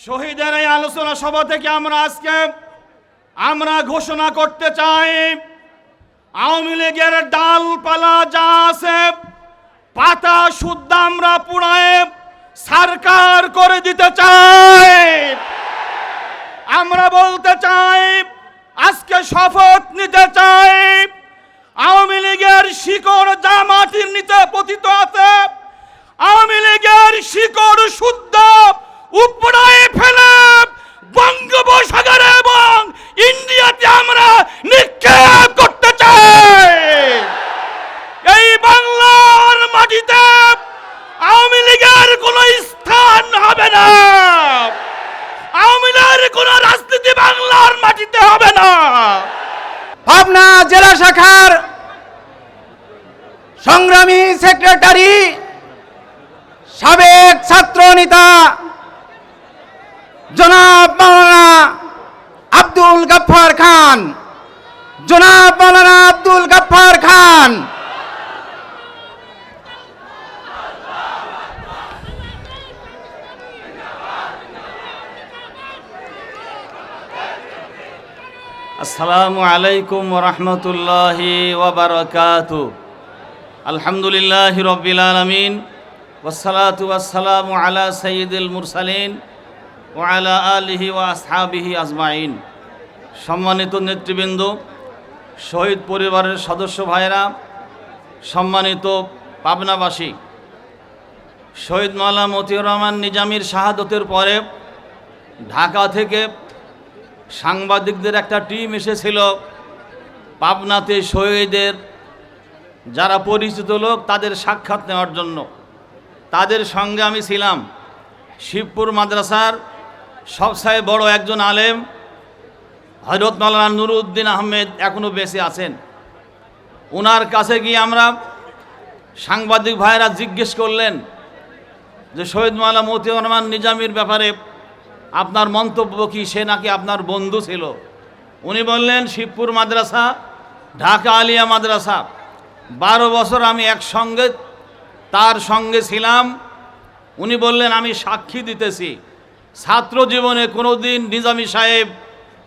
শহীদের এই আলোচনা সভা থেকে আমরা আজকে আমরা ঘোষণা করতে চাই, আওয়ামী লীগের ডালপালা যা আছে, পাতা শুদ্ধ আমরা পুড়ায় সরকার করে দিতে চাই। আমরা বলতে চাই, আজকে শপথ নিতে চাই, আওয়ামী লীগের শিকড় যা মাটির নিচে পতিত আছে, আওয়ামী লীগের শিকড় শুদ্ধ উপড়ায় ফেলে বঙ্গোপসাগরে এবং ইন্ডিয়াতে আমরা নিক্ষেপ করতে চাই এই বাংলার মাটিতে আওয়ামী লীগের কোনো স্থান হবে না আওয়ামী লীগের কোনো রাজনীতি বাংলার মাটিতে হবে না পাবনা জেলা শাখার সংগ্রামী সেক্রেটারি সাবেক ছাত্র নেতা জনাব মাওলানা আব্দুল গফফার খান। জনাব মাওলানা আব্দুল গফফার খান। আসসালামু আলাইকুম রহমতুল্লাহি ওবরকাত আলহামদুলিল্লাহ রবিল আলমিন। ওসালাতু ওয়াসালামু আলা সঈদুল মুরসালিন ও আলা আলিহি ওয়া আসহাবিহি আজমাইন। সম্মানিত নেতৃবৃন্দ, শহীদ পরিবারের সদস্য ভাইরা সম্মানিত পাবনাবাসী, শহীদ মাওলা মতিউর রহমান নিজামির শাহাদতের পরে ঢাকা থেকে সাংবাদিকদের একটা টিম এসেছিল। পাবনাতে শহীদের যারা পরিচিত লোক, তাদের সাক্ষাৎ নেওয়ার জন্য। তাদের সঙ্গে আমি ছিলাম শিবপুর মাদ্রাসার সবসায় বড় একজন আলেম হজরত মাওলানা নুরুদ্দিন আহমেদ এখনও বেঁচে আছেন। ওনার কাছে গিয়ে আমরা সাংবাদিক ভাইরা জিজ্ঞেস করলেন যে, শহীদ মালা মতিউর রহমান নিজামীর ব্যাপারে আপনার মন্তব্য কি? সে নাকি আপনার বন্ধু ছিল। উনি বললেন, শিবপুর মাদ্রাসা, ঢাকা আলিয়া মাদ্রাসা। বারো বছর আমি একসঙ্গে, তার সঙ্গে ছিলাম। উনি বললেন, আমি সাক্ষী দিতেছি। ছাত্র জীবনে কোনোদিন নিজামী সাহেব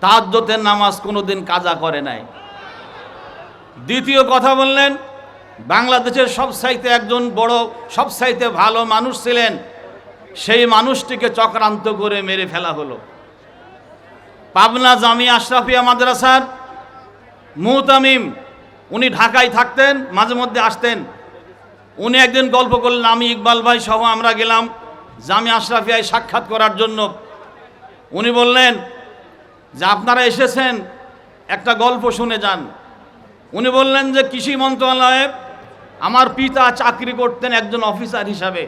তাহাজ্জতের নামাজ কোনোদিন কাজা করে নাই। দ্বিতীয় কথা বললেন, বাংলাদেশের সবসাইতে একজন বড় সবসাইতে ভালো মানুষ ছিলেন। সেই মানুষটিকে চক্রান্ত করে মেরে ফেলা হলো। পাবনা জামি আশরাফিয়া মাদ্রাসার মুহতামিম, উনি ঢাকায় থাকতেন, মাঝে মধ্যে আসতেন। উনি একদিন গল্প করলেন, আমি ইকবাল ভাই সহ আমরা গেলাম জামি আশরাফিয়ায় সাক্ষাৎ করার জন্য। উনি বললেন যে আপনারা এসেছেন, একটা গল্প শুনে যান। উনি বললেন যে, কৃষি মন্ত্রণালয়ে আমার পিতা চাকরি করতেন একজন অফিসার হিসাবে।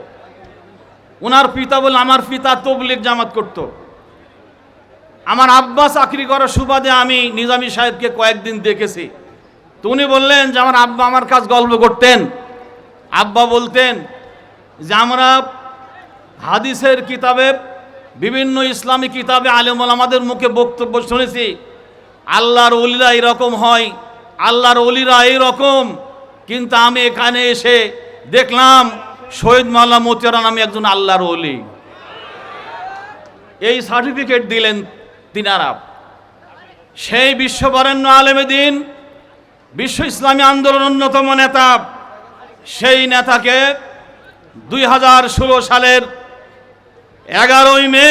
ওনার পিতা বলে আমার পিতা তবলিক জামাত করত। আমার আব্বা চাকরি করার সুবাদে আমি নিজামী সাহেবকে কয়েকদিন দেখেছি। তো উনি বললেন যে, আমার আব্বা আমার কাজ গল্প করতেন। আব্বা বলতেন যে, আমরা হাদিসের কিতাবে বিভিন্ন ইসলামী কিতাবে আলেমল আমাদের মুখে বক্তব্য শুনেছি, আল্লাহর অলিরা এরকম হয়, আল্লাহর অলিরা এইরকম। কিন্তু আমি এখানে এসে দেখলাম, শহীদ মাল্লা মতিয়ারা নামে একজন আল্লাহর অলি এই সার্টিফিকেট দিলেন তিনারা সেই বিশ্ববরেণ্য আলেমে দিন, বিশ্ব ইসলামী আন্দোলন অন্যতম নেতা, সেই নেতাকে দুই হাজার ষোলো সালের এগারোই মে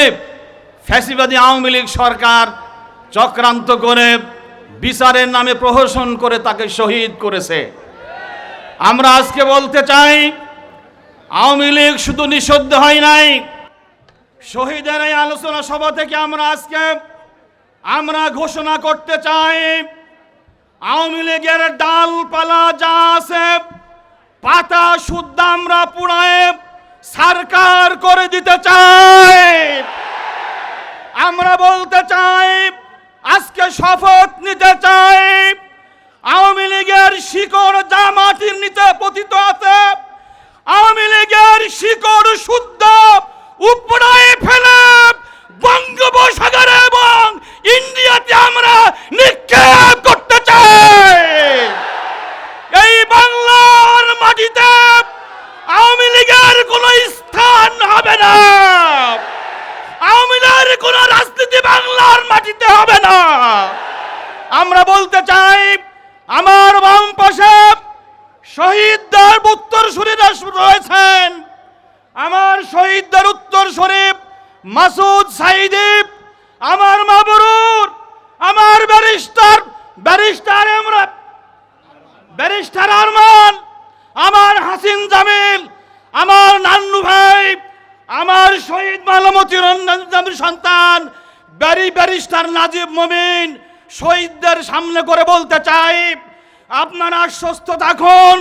ফ্যাসিবাদী আওয়ামী লীগ সরকার চক্রান্ত করে বিচারের নামে প্রহসন করে তাকে শহীদ করেছে। আমরা আজকে বলতে চাই, আওয়ামী লীগ শুধু নিষিদ্ধ হয় নাই। শহীদের এই আলোচনা সভা থেকে আমরা আজকে, আমরা ঘোষণা করতে চাই, আওয়ামী লীগের ডালপালা যা আছে, পাতা শুদ্ধ আমরা পুড়ায় সরকার করে দিতে চাই। আমরা বলতে চাই, আজকে শপথ নিতে চাই। আওয়ামী লীগের শিকড় যা মাটির নিচে পতিত আছে, আওয়ামী লীগের শিকড় শুদ্ধ উপড়ায় ফেলে বঙ্গোপসাগরে এবং ইন্ডিয়াতে আমরা নিক্ষেপ করতে চাই এই বাংলার মাটিতে আওয়ামী লীগের কোনো স্থান হবে না আওয়ামী লীগের কোনো রাজনীতি বাংলার মাটিতে হবে না আমরা বলতে চাই আমার বাম পাশে শহীদদের উত্তর শরীরা রয়েছেন আমার শহীদদের উত্তর শরীফ, মাসুদ সাইদিব আমার মাবরুর আমার ব্যারিস্টার ব্যারিস্টার আমরা ব্যারিস্টার আরমান, আমার হাসিন জামিল, আমার নান্নু ভাই, আমার শহীদ মালামতি রঞ্জন সন্তান, ব্যারি, ব্যারিস্টার নাজিব মমিন, শহীদদের সামনে করে বলতে চাই, আপনারা আশ্বস্ত থাকুন,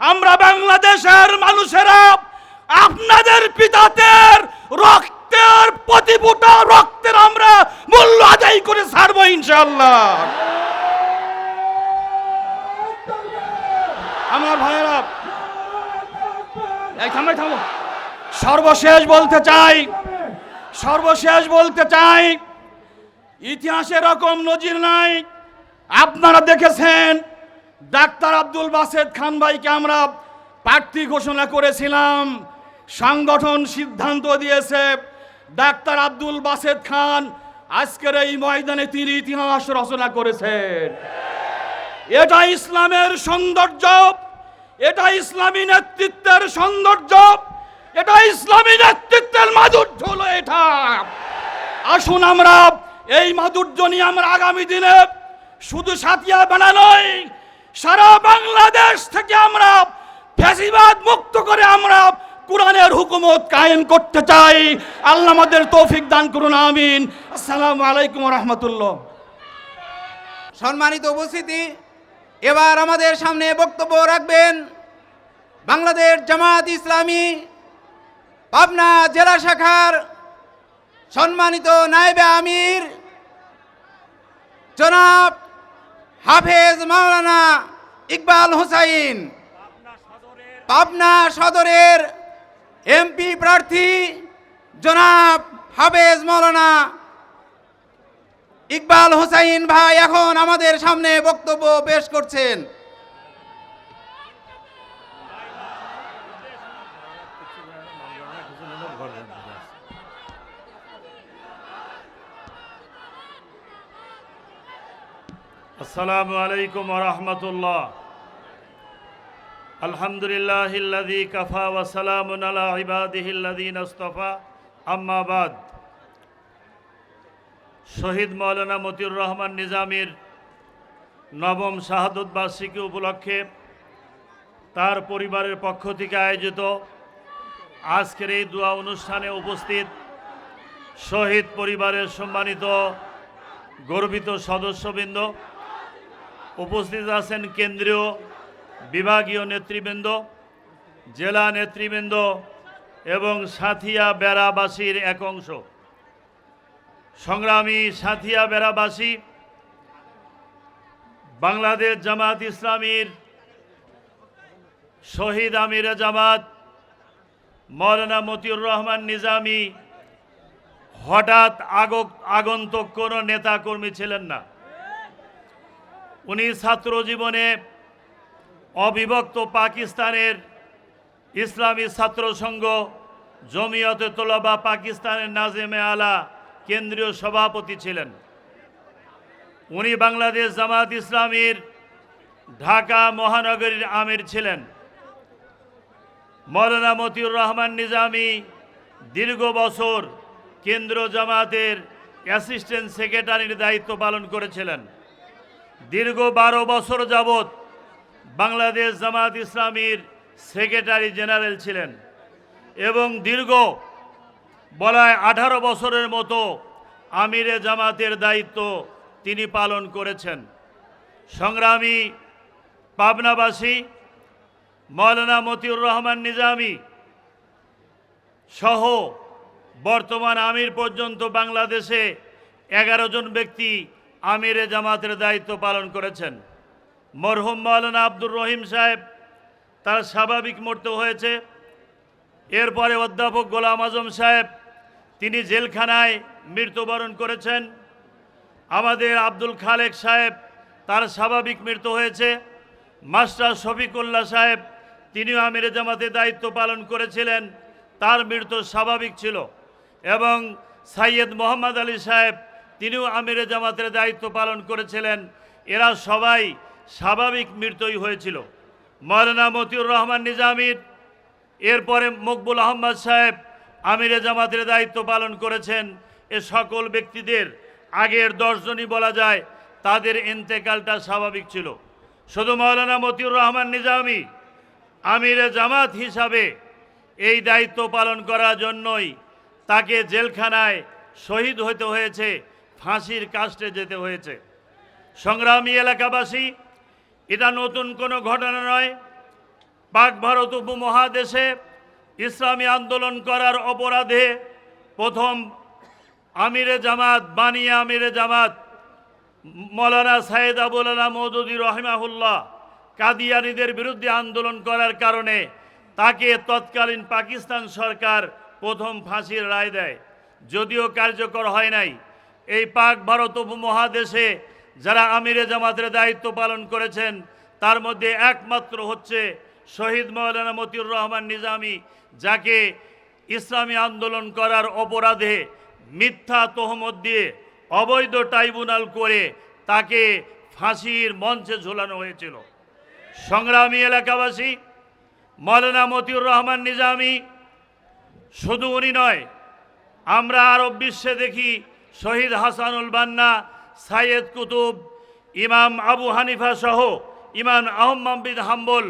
আমরা বাংলাদেশের মানুষেরা আপনাদের পিতাদের রক্তের প্রতি ফোঁটা রক্তের আমরা মূল্য আদায় করে ছাড়বো ইনশাল্লাহ আমার ভাইয়েরা সর্বশেষ বলতে চাই, সর্বশেষ বলতে চাই, ইতিহাসে এরকম নজির নাই। আপনারা দেখেছেন, ডাক্তার আব্দুল বাসেদ খান ভাইকে আমরা প্রার্থী ঘোষণা করেছিলাম। সংগঠন সিদ্ধান্ত দিয়েছে ডাক্তার আব্দুল বাসেদ খান আজকের এই ময়দানে তিনি ইতিহাস রচনা করেছেন। এটা ইসলামের সৌন্দর্য, এটা ইসলামী নেতৃত্বের সৌন্দর্য, এটা ইসলামী নেতৃত্বের মাধুর্য হলো এটা। আসুন আমরা এই মাধুর্য নিয়ে আমরা আগামী দিনে শুধু সাথিয়া বানানোই সারা বাংলাদেশ থেকে আমরা ফ্যাসিবাদ মুক্ত করে আমরা কোরআনের হুকুমত কায়েম করতে চাই। আল্লাহ আমাদের তৌফিক দান করুন, আমিন। আসসালামু আলাইকুম রহমতুল্লাহ সম্মানিত উপস্থিতি, এবার আমাদের সামনে বক্তব্য রাখবেন বাংলাদেশ জামাত ইসলামী পাবনা জেলা শাখার সম্মানিত নায়েবে আমির জনাব হাফেজ মাওলানা ইকবাল হুসাইন। পাবনা সদরের এমপি প্রার্থী জনাব হাবেজ মৌলানা ইকবাল হোসাইন ভাই এখন আমাদের সামনে বক্তব্য পেশ করছেন। আসসালামু আলাইকুম রহমতুল্লাহ। আলহামদুলিল্লাহিল্লাদি কাফা ওয়াসালামুন আলা ইবাদিহিল্লাদিন আস্তফা। আম্মাবাদ শহীদ মৌলানা মতিউর রহমান নিজামীর নবম শাহাদত বার্ষিকী উপলক্ষে তার পরিবারের পক্ষ থেকে আয়োজিত আজকের এই দোয়া অনুষ্ঠানে উপস্থিত শহীদ পরিবারের সম্মানিত গর্বিত সদস্যবৃন্দ উপস্থিত আছেন কেন্দ্রীয় বিভাগীয় নেতৃবৃন্দ, জেলা নেতৃবৃন্দ এবং সাথিয়া বেড়াবাসীর এক অংশ। সংগ্রামী সাথিয়া বেড়াবাসী, বাংলাদেশ জামাত ইসলামীর শহীদ আমিরে জামাত, মৌলানা মতিউর রহমান নিজামী, হঠাৎ আগক, আগন্তুক কোনো নেতাকর্মী ছিলেন না। উনি ছাত্র জীবনে অবিভক্ত পাকিস্তানের ইসলামী ছাত্র সংঘ, জমিয়তে তোলাবা পাকিস্তানের নাজেমে আলা কেন্দ্রীয় সভাপতি ছিলেন। উনি বাংলাদেশ জামাত ইসলামীর ঢাকা মহানগরীর আমির ছিলেন। মৌলানা মতিউর রহমান নিজামী দীর্ঘ বছর কেন্দ্র জামাতের অ্যাসিস্ট্যান্ট সেক্রেটারির দায়িত্ব পালন করেছিলেন। দীর্ঘ বারো বছর যাবৎ বাংলাদেশ জামাত ইসলামীর সেক্রেটারি জেনারেল ছিলেন এবং দীর্ঘ বলায় আঠারো বছরের মতো আমিরে জামাতের দায়িত্ব তিনি পালন করেছেন। সংগ্রামী পাবনাবাসী মৌলানা মতিউর রহমান নিজামী সহ বর্তমান আমির পর্যন্ত বাংলাদেশে এগারো জন ব্যক্তি আমিরে জামাতের দায়িত্ব পালন করেছেন। মরহুম মৌলানা আব্দুর রহিম সাহেব তার স্বাভাবিক মৃত্যু হয়েছে। এরপরে অধ্যাপক গোলাম আজম সাহেব তিনি জেলখানায় মৃত্যুবরণ করেছেন। আমাদের আব্দুল খালেক সাহেব তার স্বাভাবিক মৃত্যু হয়েছে। মাস্টার শফিকুল্লাহ সাহেব তিনিও আমিরে জামাতে দায়িত্ব পালন করেছিলেন। তার মৃত্যু স্বাভাবিক ছিল এবং সাইয়দ মোহাম্মদ আলী সাহেব তিনিও আমিরে জামাতের দায়িত্ব পালন করেছিলেন। এরা সবাই স্বাভাবিক মৃত্যুই হয়েছিল। মৌলানা মতিউর রহমান নিজামির, এরপরে মকবুল আহমদ সাহেব আমিরে জামাতের দায়িত্ব পালন করেছেন। এ সকল ব্যক্তিদের আগের দশজনই বলা যায় তাদের ইন্তেকালটা স্বাভাবিক ছিল। শুধু মৌলানা মতিউর রহমান নিজামি, আমিরে জামাত হিসাবে এই দায়িত্ব পালন করার জন্যই তাকে জেলখানায় শহীদ হতে হয়েছে, ফাঁসির কাস্টে যেতে হয়েছে। সংগ্রামী এলাকাবাসী এটা নতুন কোনো ঘটনা নয়। পাক ভারত উপমহাদেশে ইসলামী আন্দোলন করার অপরাধে প্রথম আমিরে জামাত বানিয়া আমিরে জামাত, মৌলানা সাইদ আবুল আলা মৌদুদি রহিমাহুল্লাহ কাদিয়ানিদের বিরুদ্ধে আন্দোলন করার কারণে তাকে তৎকালীন পাকিস্তান সরকার প্রথম ফাঁসির রায় দেয়। যদিও কার্যকর হয় নাই। এই পাক ভারত উপমহাদেশে যারা আমিরে জামাতের দায়িত্ব পালন করেছেন, তার মধ্যে একমাত্র হচ্ছে শহীদ মৌলানা মতিউর রহমান নিজামি, যাকে ইসলামী আন্দোলন করার অপরাধে মিথ্যা তহমত দিয়ে অবৈধ ট্রাইব্যুনাল করে তাকে ফাঁসির মঞ্চে ঝোলানো হয়েছিল। সংগ্রামী এলাকাবাসী, মৌলানা মতিউর রহমান নিজামি, শুধু উনি নয়, আমরা আরব বিশ্বে দেখি শহীদ হাসানুল বান্না সাইয়েদ কুতুব, ইমাম আবু হানিফা সহ ইমাম আহম্মাবিদ হাম্বল,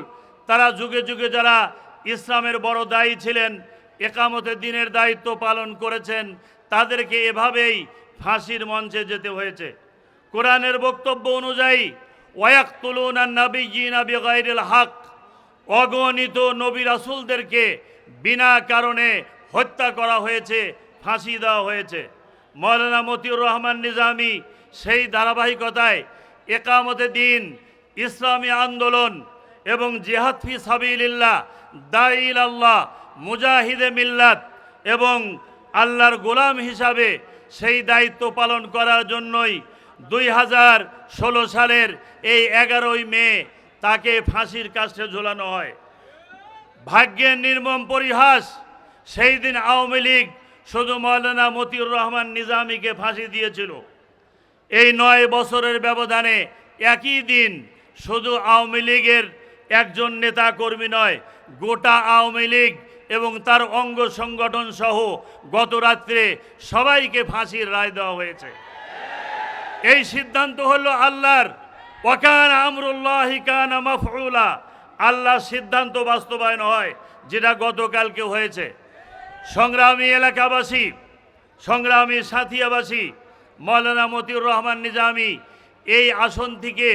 তারা যুগে যুগে যারা ইসলামের বড় দায়ী ছিলেন, একামতের দিনের দায়িত্ব পালন করেছেন, তাদেরকে এভাবেই ফাঁসির মঞ্চে যেতে হয়েছে। কোরআনের বক্তব্য অনুযায়ী ওয়াক্তুলুন নবী জিনা বেগাইরুল হক, অগণিত নবী রাসুলদেরকে বিনা কারণে হত্যা করা হয়েছে, ফাঁসি দেওয়া হয়েছে। মৌলানা মতিউর রহমান নিজামি সেই ধারাবাহিকতায় একামতে দিন ইসলামী আন্দোলন এবং জিহাদ ফি সাবিলিল্লাহ দাইল আল্লাহ মুজাহিদে মিল্লাত এবং আল্লাহর গোলাম হিসাবে সেই দায়িত্ব পালন করার জন্যই দুই হাজার ষোলো সালের এই এগারোই মে তাকে ফাঁসির কাছে ঝোলানো হয়। ভাগ্যের নির্মম পরিহাস সেই দিন আওয়ামী লীগ শুধু মৌলানা মতিউর রহমান নিজামীকে ফাঁসি দিয়েছিল। এই নয় বছরের ব্যবধানে একই দিন শুধু আওয়ামী লীগের একজন নেতা কর্মী নয়, গোটা আওয়ামী লীগ এবং তার অঙ্গ সংগঠন সহ গত রাত্রে সবাইকে ফাঁসির রায় দেওয়া হয়েছে। এই সিদ্ধান্ত হলো আল্লাহর, ওয়াকান আমরুল্লাহ কানা মাফউলা। আল্লাহর সিদ্ধান্ত বাস্তবায়ন হয়, যেটা গতকালকে হয়েছে। সংগ্রামী এলাকাবাসী, সংগ্রামী সাথিয়াবাসী, মৌলানা মতিউর রহমান নিজামি, এই আসন থেকে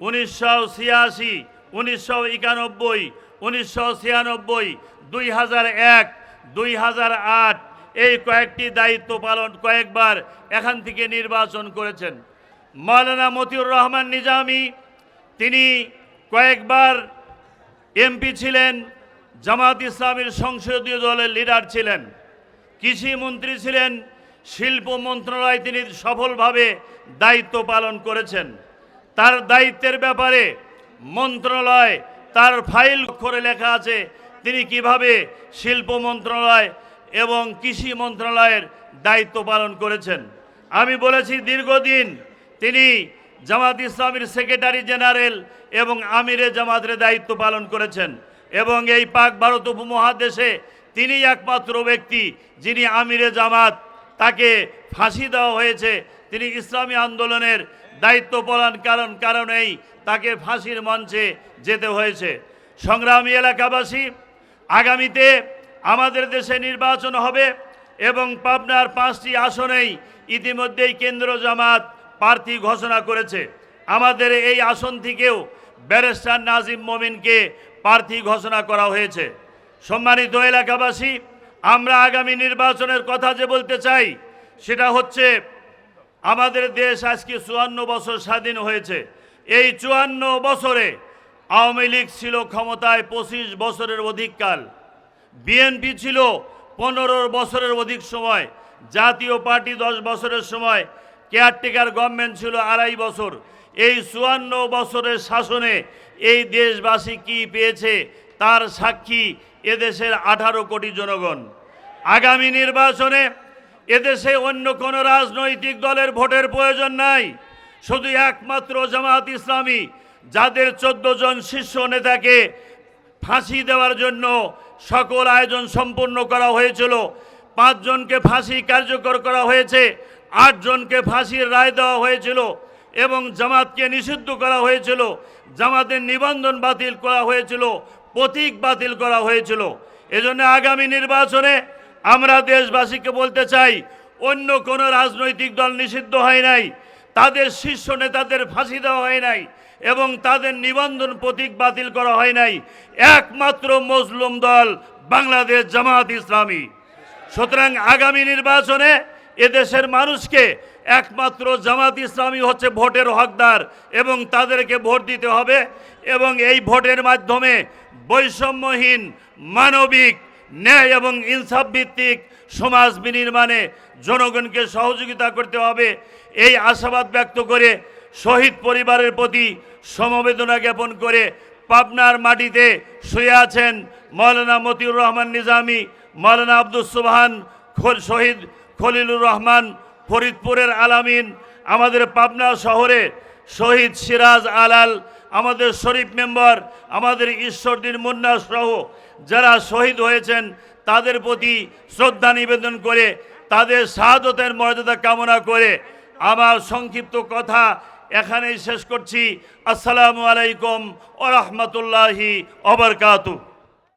উনিশশো ছিয়াশি, উনিশশো একানব্বই, উনিশশো ছিয়ানব্বই, দুই হাজার এক, দুই হাজার আট, এই কয়েকটি দায়িত্ব পালন কয়েকবার এখান থেকে নির্বাচন করেছেন। মৌলানা মতিউর রহমান নিজামি, তিনি কয়েকবার এমপি ছিলেন জামাত ইসলামের সংসদীয় দলের লিডার ছিলেন, কৃষি মন্ত্রী ছিলেন, শিল্প মন্ত্রণালয় তিনি সফলভাবে দায়িত্ব পালন করেছেন। তার দায়িত্বের ব্যাপারে মন্ত্রণালয় তার ফাইল করে লেখা আছে, তিনি কীভাবে শিল্প মন্ত্রণালয় এবং কৃষি মন্ত্রণালয়ের দায়িত্ব পালন করেছেন। আমি বলেছি, দীর্ঘদিন তিনি জামাত ইসলামের সেক্রেটারি জেনারেল এবং আমিরে জামাতের দায়িত্ব পালন করেছেন। এবং এই পাক ভারত উপমহাদেশে তিনি একমাত্র ব্যক্তি যিনি আমিরে জামাত, তাকে ফাঁসি দেওয়া হয়েছে। তিনি ইসলামী আন্দোলনের দায়িত্ব পালন কারণ কারণেই তাকে ফাঁসির মঞ্চে যেতে হয়েছে। সংগ্রামী এলাকাবাসী, আগামীতে আমাদের দেশে নির্বাচন হবে এবং পাবনার পাঁচটি আসনেই ইতিমধ্যেই কেন্দ্র জামাত প্রার্থী ঘোষণা করেছে। আমাদের এই আসন থেকেও ব্যারিস্টার নাজিম মমিনকে প্রার্থী ঘোষণা করা হয়েছে। সম্মানিত এলাকাবাসী, আমরা আগামী নির্বাচনের কথা যে বলতে চাই, সেটা হচ্ছে, আমাদের দেশ আজকে চুয়ান্ন বছর স্বাধীন হয়েছে। এই চুয়ান্ন বছরে আওয়ামী লীগ ছিল ক্ষমতায় পঁচিশ বছরের অধিককাল বিএনপি ছিল পনেরো বছরের অধিক সময়। জাতীয় পার্টি দশ বছরের সময়। কেয়ারটেকার গভর্নমেন্ট ছিল আড়াই বছর। এই চুয়ান্ন বছরের শাসনে এই দেশবাসী কি পেয়েছে? তার সাক্ষী এদেশের আঠারো কোটি জনগণ। আগামী নির্বাচনে এদেশে অন্য কোনো রাজনৈতিক দলের ভোটের প্রয়োজন নাই। শুধু একমাত্র জামাত ইসলামী, যাদের চোদ্দ জন শীর্ষ নেতাকে ফাঁসি দেওয়ার জন্য সকল আয়োজন সম্পূর্ণ করা হয়েছিল। পাঁচজনকে ফাঁসি কার্যকর করা হয়েছে আটজনকে ফাঁসির রায় দেওয়া হয়েছিল। এবং জামাতকে নিষিদ্ধ করা হয়েছিল। জামাতের নিবন্ধন বাতিল করা হয়েছিল, প্রতীক বাতিল করা হয়েছিল। এজন্য আগামী নির্বাচনে আমরা দেশবাসীকে বলতে চাই, অন্য কোনো রাজনৈতিক দল নিষিদ্ধ হয় নাই, তাদের শীর্ষ নেতাদের ফাঁসি দেওয়া হয় নাই এবং তাদের নিবন্ধন প্রতীক বাতিল করা হয় নাই। একমাত্র মজলুম দল বাংলাদেশ জামাত ইসলামী। সুতরাং আগামী নির্বাচনে এদেশের মানুষকে একমাত্র জামাত ইসলামী হচ্ছে ভোটের হকদার এবং তাদেরকে ভোট দিতে হবে এবং এই ভোটের মাধ্যমে বৈষম্যহীন, মানবিক, ন্যায় এবং ইনসাফ ভিত্তিক সমাজ বিনির্মাণে জনগণকে সহযোগিতা করতে হবে। এই আশাবাদ ব্যক্ত করে শহীদ পরিবারের প্রতি সমবেদনা জ্ঞাপন করে পাবনার মাটিতে শুয়ে আছেন মৌলানা মতিউর রহমান নিজামী, মৌলানা আব্দুল সুবহান খোল শহীদ খলিলুর রহমান ফরিদপুরের আলামিন, আমাদের পাবনা শহরে শহীদ সিরাজ আলাল, আমাদের শরীফ মেম্বার, আমাদের ঈশ্বরদীন মুন্না সহ যারা শহীদ হয়েছেন, তাদের প্রতি শ্রদ্ধা নিবেদন করে, তাদের শাহাদতের মর্যাদা কামনা করে আমার সংক্ষিপ্ত কথা এখানেই শেষ করছি। আসসালামু আলাইকুম ও অবরকাতু